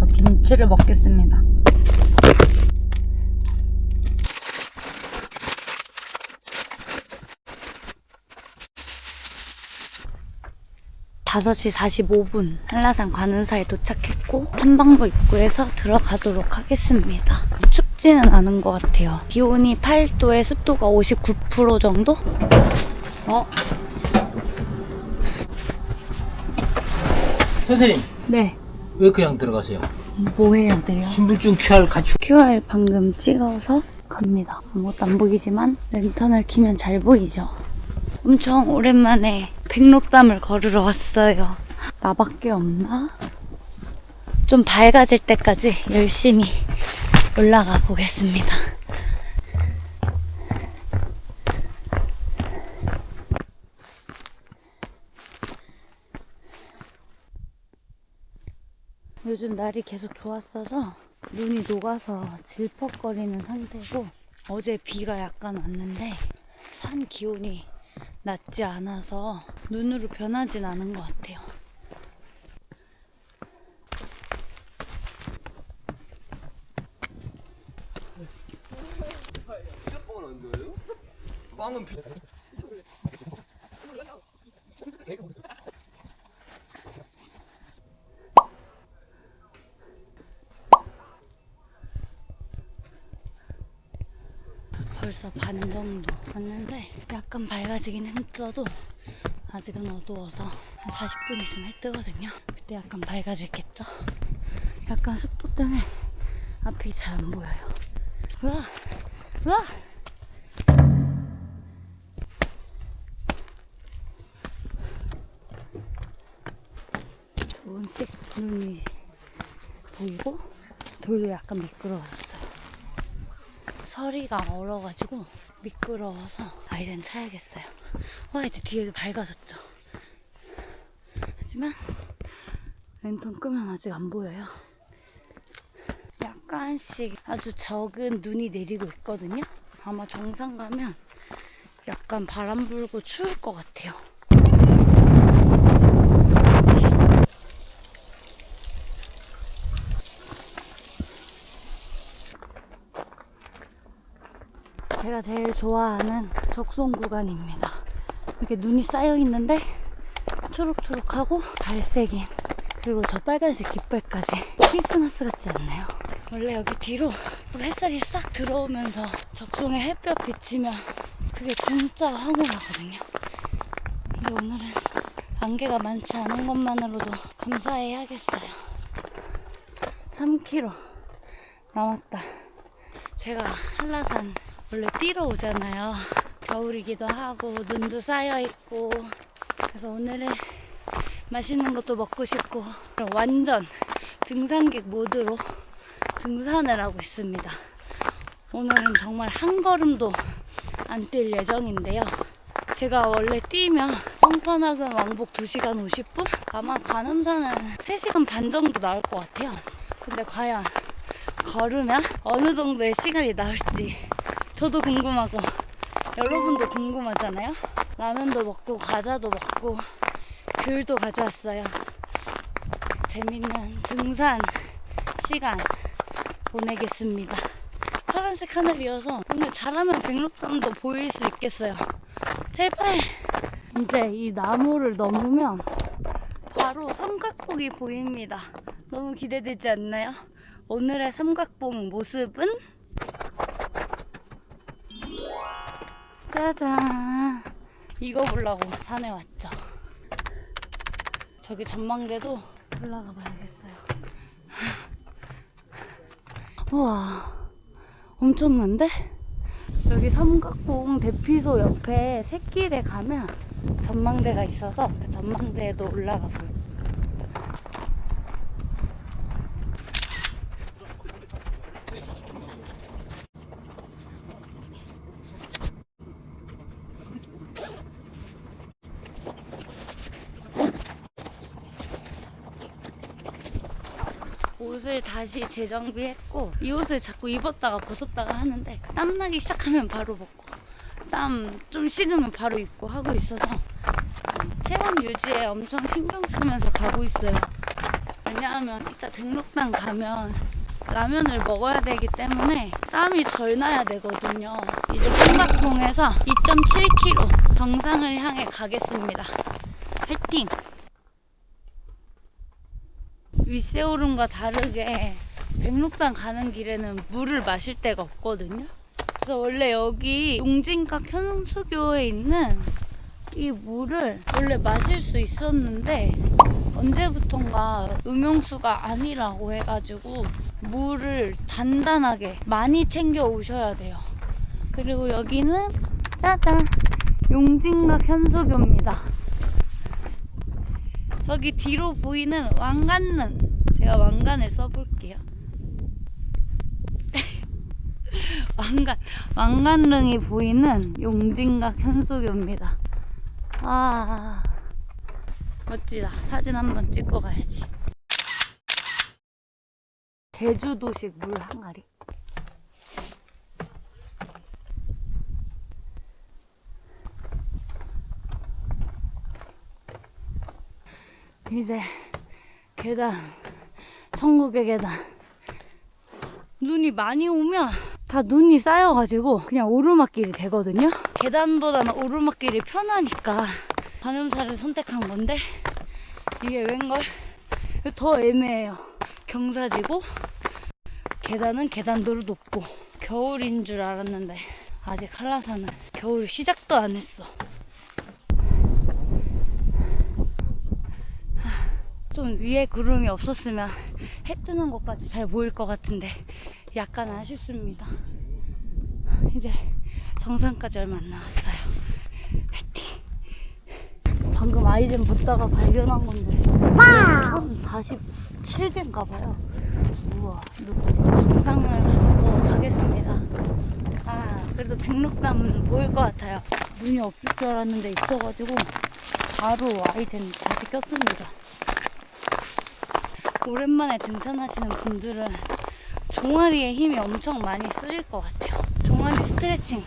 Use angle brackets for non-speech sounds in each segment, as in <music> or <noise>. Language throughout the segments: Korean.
런치를 먹겠습니다. 다섯 시 45분 한라산 관음사에 도착했고 탐방로 입구에서 들어가도록 하겠습니다. 춥지는 않은 것 같아요. 기온이 8도에 습도가 59% 정도? 어? 선생님 네. 왜 그냥 들어가세요? 뭐 해야 돼요? 신분증 QR 갖추 QR 방금 찍어서 갑니다. 아무것도 안 보이지만 랜턴을 키면 잘 보이죠? 엄청 오랜만에 백록담을 걸으러 왔어요. 나밖에 없나? 좀 밝아질 때까지 열심히 올라가 보겠습니다. 요즘 날이 계속 좋았어서 눈이 녹아서 질퍽거리는 상태고 어제 비가 약간 왔는데 산 기온이 낮지 않아서 눈으로 변하진 않은 것 같아요. 벌써 반 정도 왔는데 약간 밝아지긴 했어도 아직은 어두워서 한 40분 있으면 해 뜨거든요. 그때 약간 밝아질겠죠? 약간 습도 때문에 앞이 잘 안 보여요. 우와! 우와! 조금씩 눈이 보이고 돌도 약간 미끄러웠어요. 서리가 얼어가지고 미끄러워서 아 이젠 차야겠어요. 와 이제 뒤에도 밝아졌죠. 하지만 랜턴 끄면 아직 안 보여요. 약간씩 아주 적은 눈이 내리고 있거든요. 아마 정상 가면 약간 바람 불고 추울 것 같아요. 제가 제일 좋아하는 적송 구간입니다. 이렇게 눈이 쌓여 있는데 초록초록하고 갈색인 그리고 저 빨간색 깃발까지 크리스마스 같지 않나요? 원래 여기 뒤로 햇살이 싹 들어오면서 적송에 햇볕 비치면 그게 진짜 황홀하거든요. 근데 오늘은 안개가 많지 않은 것만으로도 감사해야겠어요. 3km 남았다. 제가 한라산 원래 뛰러 오잖아요. 겨울이기도 하고 눈도 쌓여 있고 그래서 오늘은 맛있는 것도 먹고 싶고 완전 등산객 모드로 등산을 하고 있습니다. 오늘은 정말 한 걸음도 안 뛸 예정인데요. 제가 원래 뛰면 성판학은 왕복 2시간 50분? 아마 관음산은 3시간 반 정도 나올 것 같아요. 근데 과연 걸으면 어느 정도의 시간이 나올지 저도 궁금하고 여러분도 궁금하잖아요. 라면도 먹고 과자도 먹고 귤도 가져왔어요. 재밌는 등산 시간 보내겠습니다. 파란색 하늘이어서 오늘 잘하면 백록담도 보일 수 있겠어요. 제발 이제 이 나무를 넘으면 바로 삼각봉이 보입니다. 너무 기대되지 않나요? 오늘의 삼각봉 모습은 짜잔. 이거 보려고 산에 왔죠. 저기 전망대도 올라가 봐야겠어요. 우와 엄청난데? 여기 삼각봉 대피소 옆에 새길에 가면 전망대가 있어서 그 전망대에도 올라가 볼게요 옷을 다시 재정비했고 이 옷을 자꾸 입었다가 벗었다가 하는데 땀 나기 시작하면 바로 벗고 땀 좀 식으면 바로 입고 하고 있어서 체온 유지에 엄청 신경 쓰면서 가고 있어요. 왜냐하면 이따 백록당 가면 라면을 먹어야 되기 때문에 땀이 덜 나야 되거든요. 이제 삼각봉에서 2.7km 정상을 향해 가겠습니다. 화이팅! 윗세오름과 다르게 백록당 가는 길에는 물을 마실 데가 없거든요. 그래서 원래 여기 용진각 현수교에 있는 이 물을 원래 마실 수 있었는데 언제부턴가 음용수가 아니라고 해가지고 물을 단단하게 많이 챙겨 오셔야 돼요. 그리고 여기는 짜잔 용진각 현수교입니다. 저기 뒤로 보이는 왕관는 제가 왕관을 써볼게요. <laughs> 왕관 왕관릉이 보이는 용진각 현수교입니다. 아 멋지다. 사진 한번 찍고 가야지. 제주도식 물 항아리. 이제 계단, 천국의 계단. 눈이 많이 오면 다 눈이 쌓여가지고 그냥 오르막길이 되거든요. 계단보다는 오르막길이 편하니까 관음사를 선택한 건데 이게 웬걸 더 애매해요. 경사지고 계단은 계단도로 높고 겨울인 줄 알았는데 아직 한라산은 겨울 시작도 안 했어. 좀 위에 구름이 없었으면 해 뜨는 것까지 잘 보일 것 같은데 약간 아쉽습니다. 이제 정상까지 얼마 안 남았어요. 화이팅! 방금 아이젠 보다가 발견한 건데 1047개인가 봐요. 우와, 이제 정상을 하고 가겠습니다. 아, 그래도 백록담은 보일 것 같아요. 눈이 없을 줄 알았는데 있어가지고 바로 아이젠 다시 꼈습니다. 오랜만에 등산하시는 분들은 종아리에 힘이 엄청 많이 쓰일 것 같아요. 종아리 스트레칭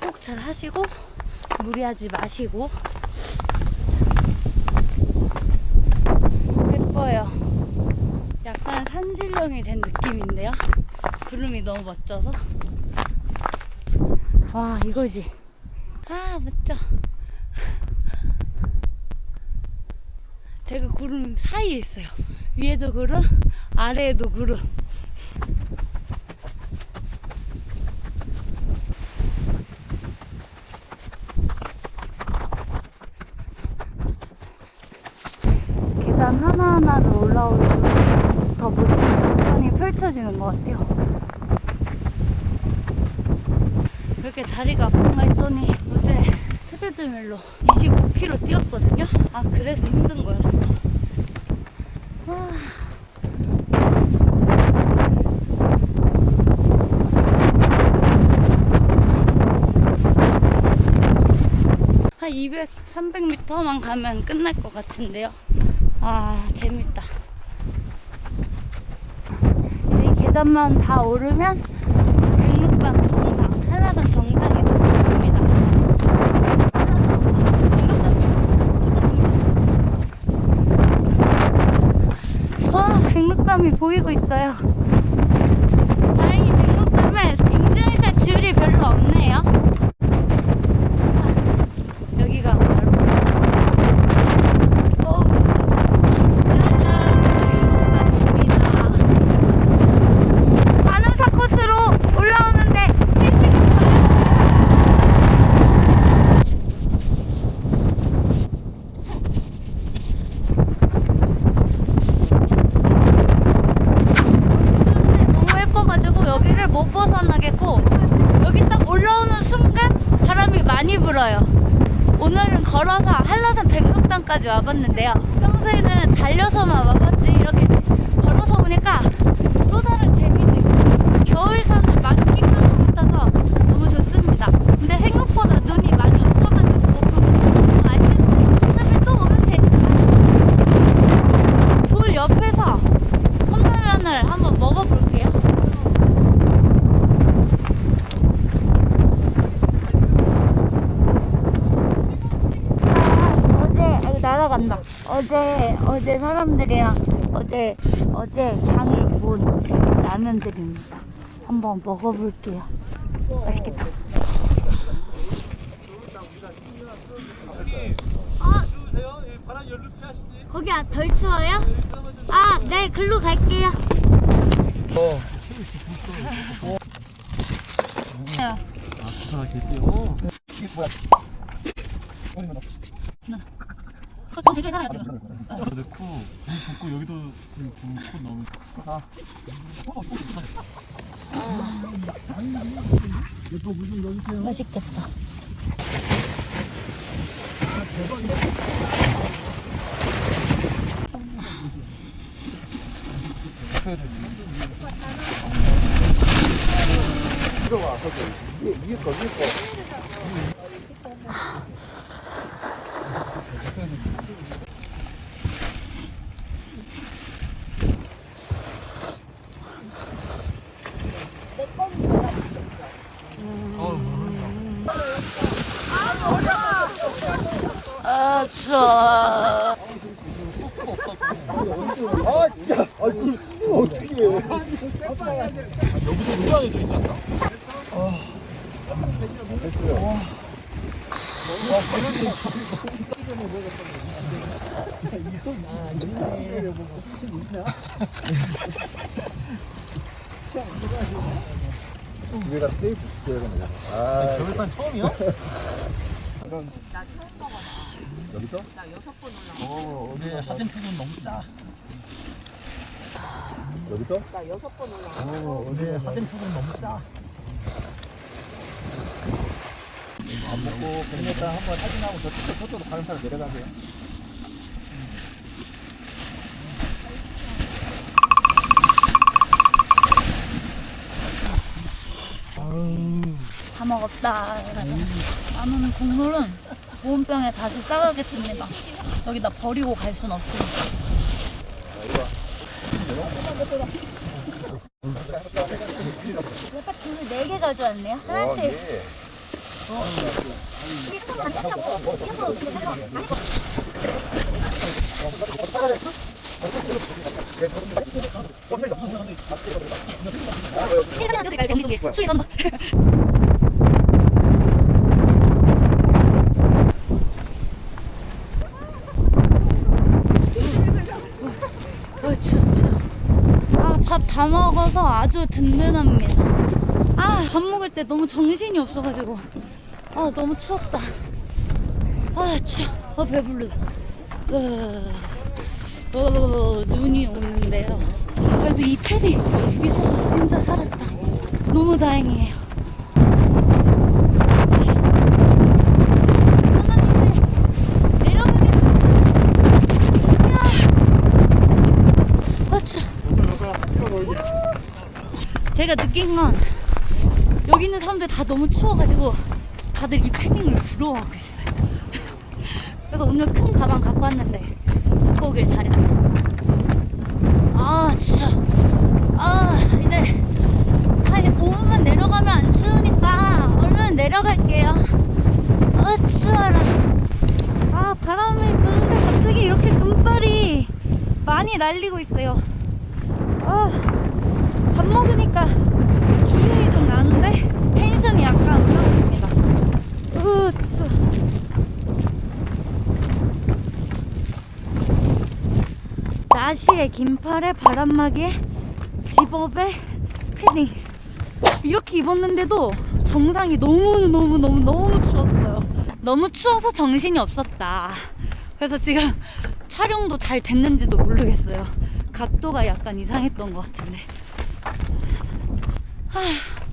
꼭 잘 하시고 무리하지 마시고 예뻐요. 약간 산신령이 된 느낌인데요. 구름이 너무 멋져서. 와 이거지. 아 멋져. 제가 구름 사이에 있어요. 위에도 구름, 아래에도 구름. 계단 하나하나를 올라올수록 더 멋진 장관이 펼쳐지는 것 같아요. 왜 이렇게 다리가 아픈가 했더니 어제 스피드밀로 25km 뛰었거든요. 아 그래서 힘든 거였어. 와. 한 200, 300m만 가면 끝날 것 같은데요. 아, 재밌다. 이 계단만 다 오르면 백록담 정상, 한라산 정상에 도착합니다. 와, 백록담이 보이고 있어요. 다행히 백록담에 인증샷 줄이 별로 없네요. 여기가 바로 어, 백록담입니다. 관음사 코스로 올라오는데 3시간 걸렸어요. 추운데 너무 예뻐가지고 여기를 못 벗어나겠고 여기 딱 올라오는 순간 바람이 많이 불어요. 오늘은 걸어서 한라산 백록당까지 와봤는데요. 평소에는 달려서만 와봤지 이렇게 걸어서 오니까 또 다른 재미도 있고 겨울산을 만끽한 것 같아서 너무 좋습니다. 근데 생각보다 눈이 많이 없어가지고 그 부분이 너무 아쉬운데 어차피 또 오면 되니까 돌 옆에서 컵라면을 한번 먹어볼게요. 아, 어제 여기 날아간다. 어제 어제 사람들이랑 어제 어제 장을 본 라면들입니다. 한번 먹어볼게요. 맛있겠다. 거기 아, 덜 추워요? 아, 네, 글로 갈게요. 저 되게 살아요 지금. 넣고 물 붓고 여기도 물 붓고 넣으면 맛있겠다. 아, 추워. 여기서 우량해져 있지 않나? 아, 별산 처음이야? 여기서? 나 여섯 번 올라. 어, 근데 하덴푸드는 너무 짜. 여기서? 나 여섯 번 올라. 어, 근데 하덴푸드는 너무 짜. 안 먹고 일단 한번 사진하고 저쪽 저쪽으로 가는 사람 내려가세요. 다 먹었다. 나는 국물은 보온병에 다시 싸가겠습니다. 여기다 버리고 갈 순 없으니까. 귤을 4개 가져왔네요. 하나씩. 수위 간다. 어, 추워, 추워. 아, 밥 다 먹어서 아주 든든합니다. 아, 밥 먹을 때 너무 정신이 없어가지고. 아, 너무 추웠다. 아, 추워. 아, 배부르다. 어, 어, 눈이 오는데요. 그래도 이 패딩 있어서 진짜 살았다. 너무 다행이에요. 저는 이제 내려가겠습니다. 아, 추워. 제가 느낀 건 여기 있는 사람들 다 너무 추워가지고 다들 이 패딩을 부러워하고 있어요. <laughs> 그래서 오늘 큰 가방 갖고 왔는데 갖고 오길 잘했다. 아 추워. 아 이제 한 5분만 내려가면 안 추우니까 얼른 내려갈게요. 아 추워라. 아 바람이 부는데 갑자기 이렇게 금발이 많이 날리고 있어요. 아, 밥 먹으니까 기분이 좀 나는데 텐션이 약간 올라갑니다. 으, 추워. 나시에 긴팔에 바람막이에 집업에 패딩 이렇게 입었는데도 정상이 너무 너무 너무 너무 추웠어요. 너무 추워서 정신이 없었다. 그래서 지금 촬영도 잘 됐는지도 모르겠어요. 각도가 약간 이상했던 것 같은데. 아,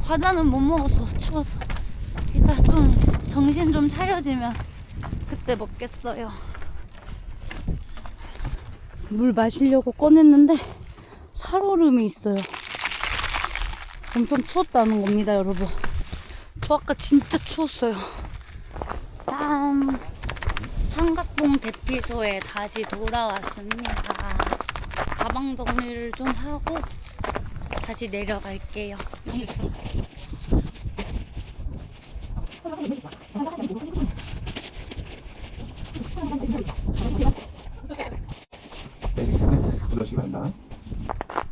과자는 못 먹었어. 추워서. 이따 좀 정신 좀 차려지면 그때 먹겠어요. 물 마시려고 꺼냈는데 살얼음이 있어요. 엄청 추웠다는 겁니다, 여러분. 저 아까 진짜 추웠어요. 짠. 삼각봉 대피소에 다시 돌아왔습니다. 가방 정리를 좀 하고 다시 내려갈게요.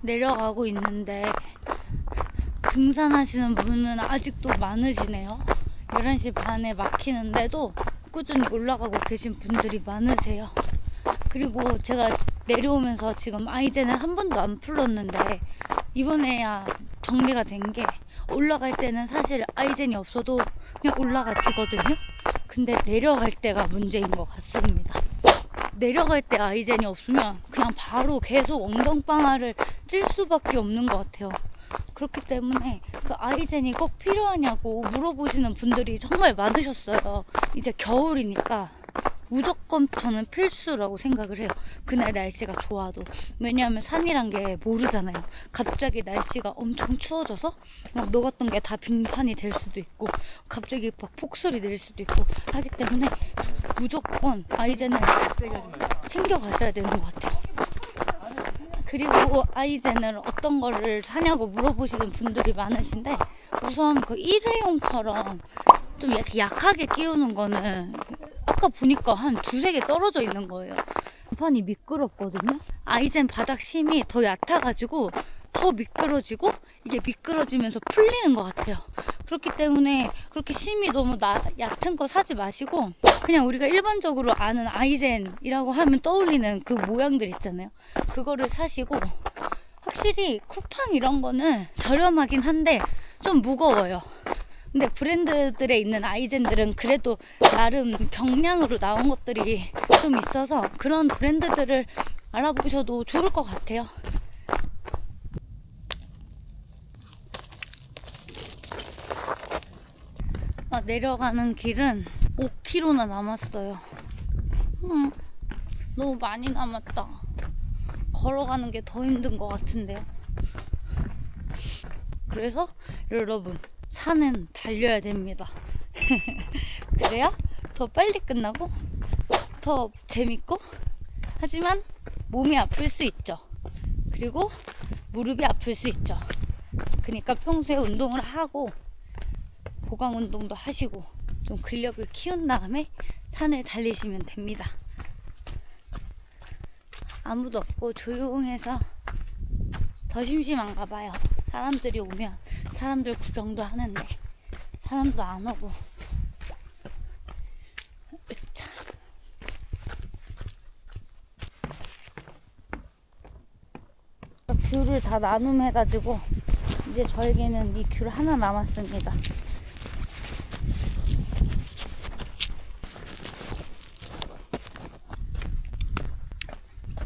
내려가고 있는데 등산하시는 분은 아직도 많으시네요. 11시 반에 막히는데도 꾸준히 올라가고 계신 분들이 많으세요. 그리고 제가 내려오면서 지금 아이젠을 한 번도 안 풀렀는데 이번에야 정리가 된 게 올라갈 때는 사실 아이젠이 없어도 그냥 올라가지거든요. 근데 내려갈 때가 문제인 것 같습니다. 내려갈 때 아이젠이 없으면 그냥 바로 계속 엉덩방아를 찔 수밖에 없는 것 같아요. 그렇기 때문에 그 아이젠이 꼭 필요하냐고 물어보시는 분들이 정말 많으셨어요. 이제 겨울이니까 무조건 저는 필수라고 생각을 해요. 그날 날씨가 좋아도. 왜냐하면 산이란 게 모르잖아요. 갑자기 날씨가 엄청 추워져서 막 녹았던 게 다 빙판이 될 수도 있고, 갑자기 막 폭설이 내릴 수도 있고 하기 때문에 무조건 아이젠을 챙겨 가셔야 되는 것 같아요. 그리고 아이젠을 어떤 거를 사냐고 물어보시는 분들이 많으신데 우선 그 일회용처럼 좀 약하게 끼우는 거는 아까 보니까 한 두세 개 떨어져 있는 거예요. 판이 미끄럽거든요. 아 이젠 바닥 심이 더 얕아가지고 더 미끄러지고 이게 미끄러지면서 풀리는 것 같아요. 그렇기 때문에 그렇게 심이 너무 나, 얕은 거 사지 마시고 그냥 우리가 일반적으로 아는 아이젠이라고 하면 떠올리는 그 모양들 있잖아요. 그거를 사시고 확실히 쿠팡 이런 거는 저렴하긴 한데 좀 무거워요. 근데 브랜드들에 있는 아이젠들은 그래도 나름 경량으로 나온 것들이 좀 있어서 그런 브랜드들을 알아보셔도 좋을 것 같아요. 아, 내려가는 길은 5km나 남았어요. 음, 너무 많이 남았다. 걸어가는 게 더 힘든 것 같은데요. 그래서 여러분, 산은 달려야 됩니다. <laughs> 그래야 더 빨리 끝나고 더 재밌고 하지만 몸이 아플 수 있죠. 그리고 무릎이 아플 수 있죠. 그러니까 평소에 운동을 하고 보강 운동도 하시고 좀 근력을 키운 다음에 산을 달리시면 됩니다. 아무도 없고 조용해서 더 심심한가 봐요. 사람들이 오면 사람들 구경도 하는데 사람도 안 오고. 귤을 다 나눔해가지고 이제 저에게는 이 귤 하나 남았습니다.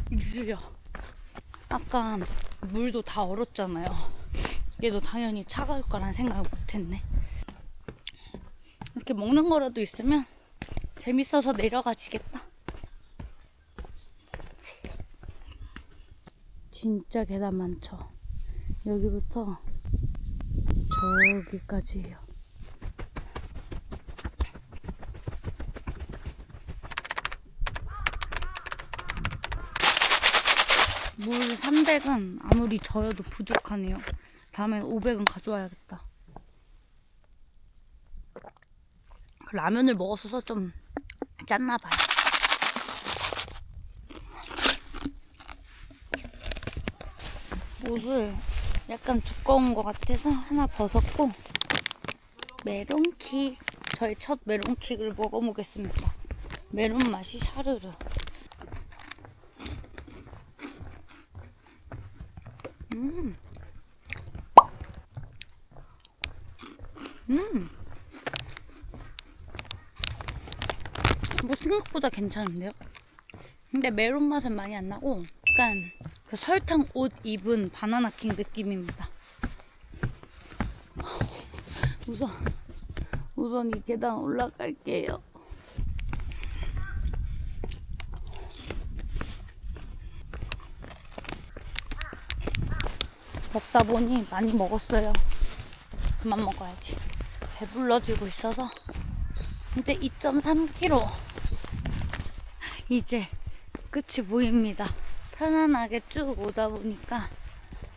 귤이요. 아까 물도 다 얼었잖아요. 얘도 당연히 차가울 거란 생각을 못했네. 이렇게 먹는 거라도 있으면 재밌어서 내려가지겠다. 진짜 계단 많죠. 여기부터 저기까지예요. 물 300은 아무리 저여도 부족하네요. 다음엔 500은 가져와야겠다. 그 라면을 먹었어서 좀 짰나 봐요. 옷을 약간 두꺼운 것 같아서 하나 벗었고 메론킥 저의 첫 메론킥을 먹어보겠습니다. 메론 맛이 샤르르. 음. 음. 뭐 생각보다 괜찮은데요? 근데 메론 맛은 많이 안 나고 약간 그 설탕 옷 입은 바나나 킹 느낌입니다. <laughs> 우선 우선 이 계단 올라갈게요. 먹다 보니 많이 먹었어요. 그만 먹어야지. 배불러지고 있어서 이제 2.3kg 이제 끝이 보입니다. 편안하게 쭉 오다 보니까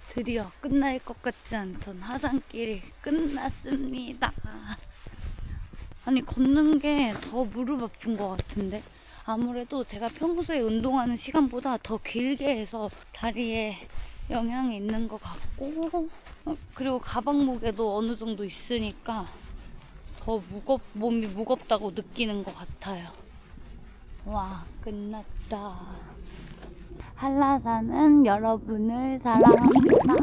드디어 끝날 것 같지 않던 하산길이 끝났습니다. 아니 걷는 게 더 무릎 아픈 것 같은데 아무래도 제가 평소에 운동하는 시간보다 더 길게 해서 다리에 영향이 있는 것 같고 어, 그리고 가방 무게도 어느 정도 있으니까 더 무겁 몸이 무겁다고 느끼는 것 같아요. 와 끝났다. 한라산은 여러분을 사랑합니다.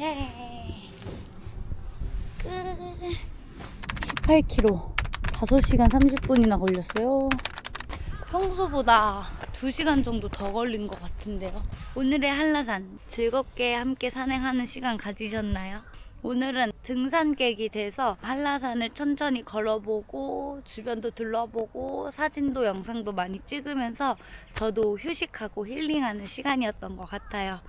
예. 끝. 18km. 5시간 30분이나 걸렸어요. 평소보다 2시간 정도 더 걸린 것 같은데요. 오늘의 한라산 즐겁게 함께 산행하는 시간 가지셨나요? 오늘은 등산객이 돼서 한라산을 천천히 걸어보고 주변도 둘러보고 사진도 영상도 많이 찍으면서 저도 휴식하고 힐링하는 시간이었던 것 같아요.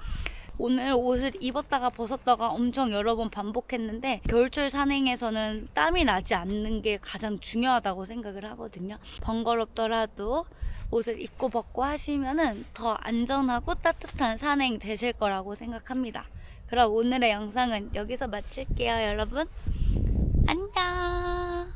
오늘 옷을 입었다가 벗었다가 엄청 여러 번 반복했는데 겨울철 산행에서는 땀이 나지 않는 게 가장 중요하다고 생각을 하거든요. 번거롭더라도 옷을 입고 벗고 하시면은 더 안전하고 따뜻한 산행 되실 거라고 생각합니다. 그럼 오늘의 영상은 여기서 마칠게요, 여러분. 안녕!